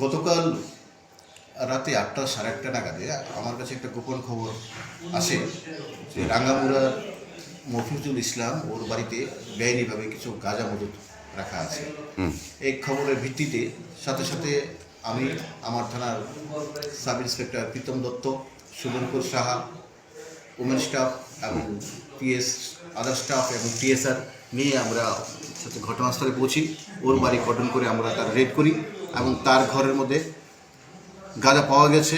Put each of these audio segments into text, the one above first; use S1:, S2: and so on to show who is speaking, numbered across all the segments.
S1: গতকাল রাতে আটটা সাড়ে আটটা নাগাদে আমার কাছে একটা গোপন খবর আসে যে রাঙ্গামুড়া মফিজুল ইসলাম ওর বাড়িতে বেআইনিভাবে কিছু গাঁজা মজুত রাখা আছে। এই খবরের ভিত্তিতে সাথে সাথে আমি আমার থানার sub inspector Pritam Datta Subanpur Saha women staff এবং পিএস আদার স্টাফ এবং টিএসআর নিয়ে আমরা সাথে ঘটনাস্থলে পৌঁছি। ওর বাড়ি গঠন করে আমরা তার রেড করি এবং তার ঘরের মধ্যে গাঁজা পাওয়া গেছে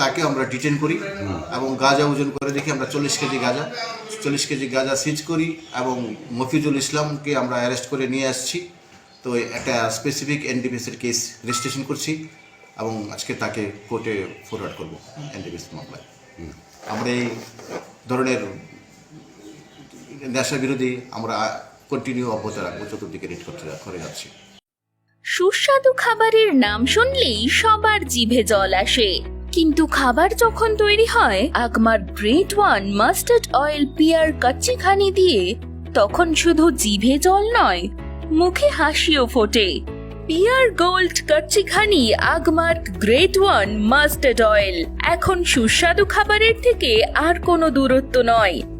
S1: তাকে আমরা ডিটেন করি এবং গাঁজা ওজন করে দেখি আমরা চল্লিশ কেজি গাঁজা চল্লিশ কেজি গাঁজা সিজ করি এবং মফিজুল ইসলামকে আমরা অ্যারেস্ট করে নিয়ে আসছি। তো একটা স্পেসিফিক এনডিপিএসের কেস রেজিস্ট্রেশন করছি এবং আজকে তাকে কোর্টে ফরওয়ার্ড করব এনডিপিএস মামলায়। আমরা এই ধরনের নেশা বিরোধী আমরা কন্টিনিউ অব্যাহত রাখব, চতুর্দিকে রেড করতে করে যাচ্ছি।
S2: সুস্বাদু খাবারের নাম শুনলেই সবার জিভে জল আসে। কিন্তু খাবার যখন তৈরি হয়, Agmark great one mustard oil pure kachi ghani দিয়ে, তখন শুধু জিভে জল নয়, মুখে হাসিও ফোটে। Pure gold kachi ghani Agmark great one mustard oil. এখন সুস্বাদু খাবারের থেকে আর কোনো দূরত্ব নয়।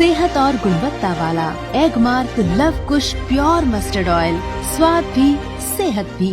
S3: सेहत और गुणवत्ता वाला Agmark Lav Kush pure mustard oil, स्वाद भी, सेहत भी।